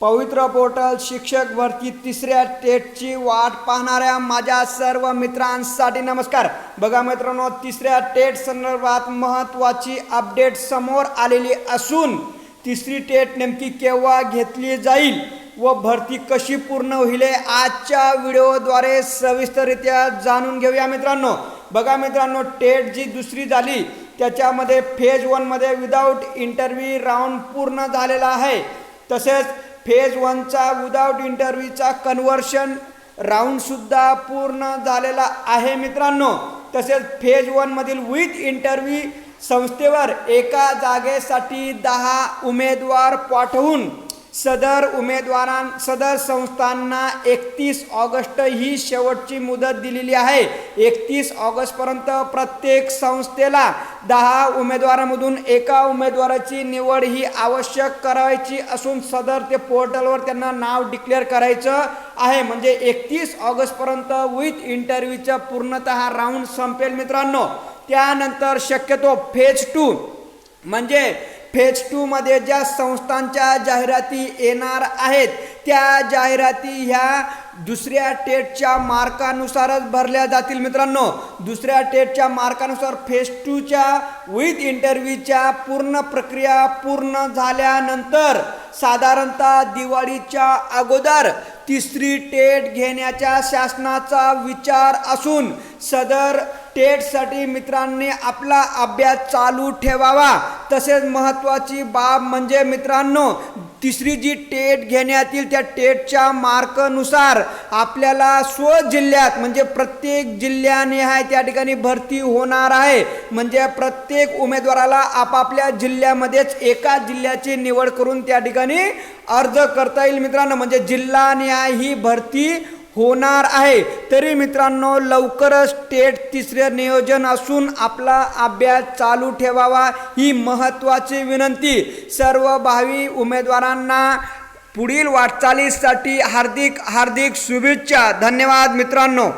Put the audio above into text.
पवित्र पोर्टल शिक्षक भरती तिसऱ्या टेटची वाट पाहणाऱ्या माझ्या सर्व मित्रांसाठी नमस्कार. बघा मित्रांनो तिसऱ्या टेट संदर्भात महत्त्वाची अपडेट समोर आलेली असून तिसरी टेट नेमकी केव्हा घेतली जाईल व भरती कशी पूर्ण होईल आजच्या व्हिडिओद्वारे सविस्तररित्या जाणून घेऊया मित्रांनो. बघा मित्रांनो टेट जी दुसरी झाली त्याच्यामध्ये फेज वनमध्ये विदाऊट इंटरव्ह्यू राऊंड पूर्ण झालेला आहे. तसेच फेज वनचा विदाऊट इंटरव्ह्यूचा कन्व्हर्शन राऊंडसुद्धा पूर्ण झालेला आहे मित्रांनो. तसेच फेज वनमधील विथ इंटरव्ह्यू संस्थेवर एका जागेसाठी दहा उमेदवार पाठवून सदर उमेदवारां सदर संस्थांना एकतीस ऑगस्ट ही शेवटची मुदत दिलेली आहे. एकतीस ऑगस्टपर्यंत प्रत्येक संस्थेला दहा उमेदवारांमधून एका उमेदवाराची निवड ही आवश्यक करायची असून सदर ते पोर्टलवर त्यांना नाव डिक्लेअर करायचं आहे. म्हणजे एकतीस ऑगस्टपर्यंत विथ इंटरव्ह्यूचा पूर्णतः राऊंड संपेल मित्रांनो. त्यानंतर शक्यतो फेज टू म्हणजे फेज टूमध्ये ज्या संस्थांच्या जाहिराती येणार आहेत त्या जाहिराती ह्या दुसऱ्या टेटच्या मार्कानुसारच भरल्या जातील मित्रांनो. दुसऱ्या टेटच्या मार्कानुसार फेज टूच्या विथ इंटरव्ह्यूच्या पूर्ण प्रक्रिया पूर्ण झाल्यानंतर साधारणतः दिवाळीच्या अगोदर तिसरी टेट घेण्याच्या शासनाचा विचार असून सदर टेटसाठी मित्रांनी आपला अभ्यास चालू ठेवावा. तसेच महत्त्वाची बाब म्हणजे मित्रांनो तिसरी जी टेट घेण्यात येईल त्या टेटच्या मार्कनुसार आपल्याला स्व जिल्ह्यात म्हणजे प्रत्येक जिल्ह्याने आहे त्या ठिकाणी भरती होणार आहे. म्हणजे प्रत्येक उमेदवाराला आपापल्या जिल्ह्यामध्येच एका जिल्ह्याची निवड करून त्या ठिकाणी अर्ज करता येईल मित्रांनो. म्हणजे जिल्हानिहाय ही भरती होणार आहे. तरी मित्रांनो लवकरच स्टेट तिसरे नियोजन असून आपला अभ्यास चालू ठेवावा ही महत्त्वाची विनंती. सर्व भावी उमेदवारांना पुढील वाटचालीसाठी हार्दिक हार्दिक शुभेच्छा. धन्यवाद मित्रांनो.